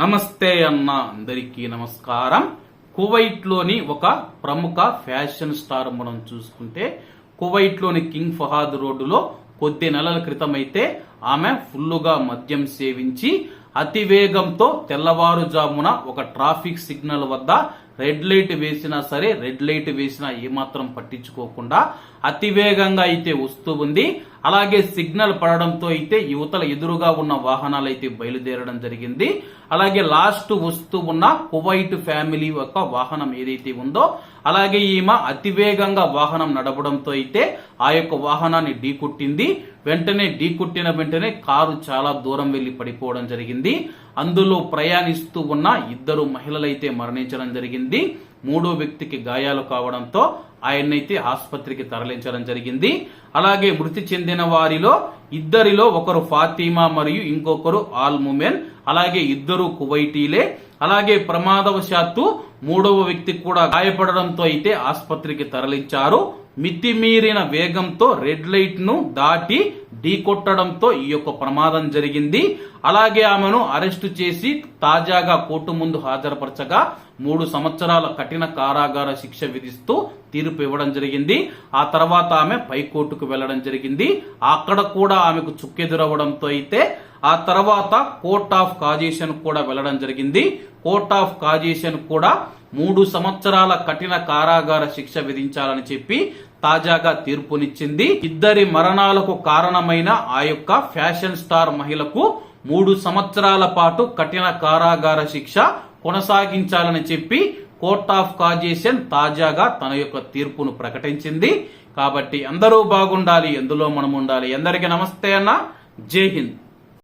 నమస్తే అన్న అందరికీ నమస్కారం. కువైట్లోని ఒక ప్రముఖ ఫ్యాషన్ స్టార్ మనం చూసుకుంటే కువైట్లోని కింగ్ ఫహాద్ రోడ్డులో కొద్ది నెలల క్రితం అయితే ఆమె ఫుల్లుగా మద్యం సేవించి అతి వేగంతో తెల్లవారుజామున ఒక ట్రాఫిక్ సిగ్నల్ వద్ద రెడ్ లైట్ వేసినా సరే రెడ్ లైట్ వేసినా ఏమాత్రం పట్టించుకోకుండా అతి వేగంగా అయితే వస్తూ ఉంది. అలాగే సిగ్నల్ పడడంతో అయితే యువతల ఎదురుగా ఉన్న వాహనాలు అయితే బయలుదేరడం జరిగింది. అలాగే లాస్ట్ వస్తూ ఉన్న కువైట్ ఫ్యామిలీ యొక్క వాహనం ఏదైతే ఉందో అలాగే ఈమె అతివేగంగా వాహనం నడపడంతో అయితే ఆ యొక్క వాహనాన్ని ఢీకొట్టింది. వెంటనే ఢీకొట్టిన వెంటనే కారు చాలా దూరం వెళ్ళి పడిపోవడం జరిగింది. అందులో ప్రయాణిస్తూ ఉన్న ఇద్దరు మహిళలైతే మరణించడం జరిగింది. మూడో వ్యక్తికి గాయాలు కావడంతో ఆయన్నైతే ఆసుపత్రికి తరలించడం జరిగింది. అలాగే మృతి చెందిన వారిలో ఇద్దరిలో ఒకరు ఫాతిమా మరియు ఇంకొకరు ఆల్ ముమెన్ అలాగే ఇద్దరు కువైటీలే. అలాగే ప్రమాదవశాత్తు మూడవ వ్యక్తి కూడా గాయపడడంతో అయితే ఆసుపత్రికి తరలించారు మితిమీరిన వేగంతో రెడ్ లైట్ను దాటి ఢీకొట్టడంతో ఈ యొక్క ప్రమాదం జరిగింది. అలాగే ఆమెను అరెస్టు చేసి తాజాగా కోర్టు ముందు హాజరుపరచగా మూడు సంవత్సరాల కఠిన కారాగార శిక్ష విధిస్తూ తీర్పు ఇవ్వడం జరిగింది. ఆ తర్వాత ఆమె పైకోర్టుకు వెళ్ళడం జరిగింది. అక్కడ కూడా ఆమెకు చుక్కెదురవడంతో అయితే ఆ తర్వాత కోర్ట్ ఆఫ్ కాజేషన్ కూడా వెళ్ళడం జరిగింది. కోర్ట్ ఆఫ్ కాజేషన్ కూడా మూడు సంవత్సరాల కఠిన కారాగార శిక్ష విధించాలని చెప్పి తాజాగా తీర్పునిచ్చింది. ఇద్దరి మరణాలకు కారణమైన ఆ యొక్క ఫ్యాషన్ స్టార్ మహిళకు మూడు సంవత్సరాల పాటు కఠిన కారాగార శిక్ష కొనసాగించాలని చెప్పి కోర్ట్ ఆఫ్ కాజేషన్ తాజాగా తన యొక్క తీర్పును ప్రకటించింది. కాబట్టి అందరూ బాగుండాలి ఎందులో మనం ఉండాలి అందరికీ నమస్తే అన్న. జై హింద్.